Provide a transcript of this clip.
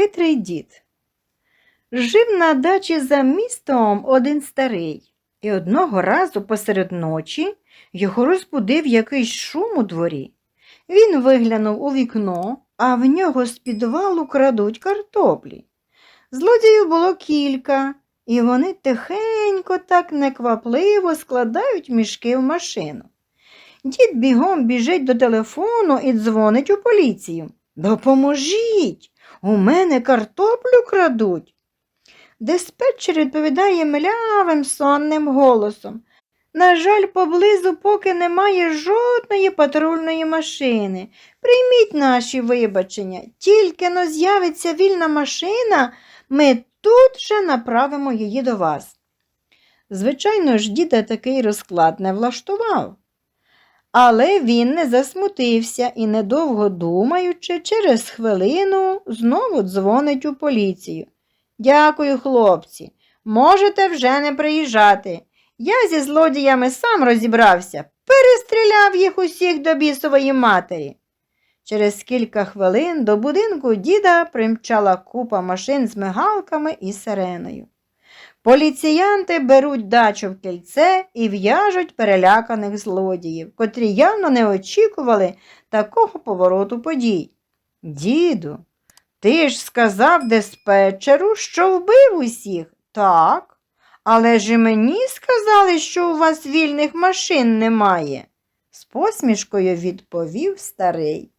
Хитрий дід. Жив на дачі за містом один старий, і одного разу посеред ночі його розбудив якийсь шум у дворі. Він виглянув у вікно, а в нього з підвалу крадуть картоплі. Злодіїв було кілька, і вони тихенько, так неквапливо складають мішки в машину. Дід бігом біжить до телефону і дзвонить у поліцію. Допоможіть! У мене картоплю крадуть. Диспетчер відповідає млявим сонним голосом. На жаль, поблизу поки немає жодної патрульної машини. Прийміть наші вибачення. Тільки но з'явиться вільна машина, ми тут же направимо її до вас. Звичайно ж, діда такий розклад не влаштував. Але він не засмутився і, недовго думаючи, через хвилину знову дзвонить у поліцію. Дякую, хлопці. Можете вже не приїжджати. Я зі злодіями сам розібрався, перестріляв їх усіх до бісової матері. Через кілька хвилин до будинку діда примчала купа машин з мигалками і сиреною. Поліціянти беруть дачу в кільце і в'яжуть переляканих злодіїв, котрі явно не очікували такого повороту подій. Діду, ти ж сказав диспетчеру, що вбив усіх, так. Але ж і мені сказали, що у вас вільних машин немає, з посмішкою відповів старий.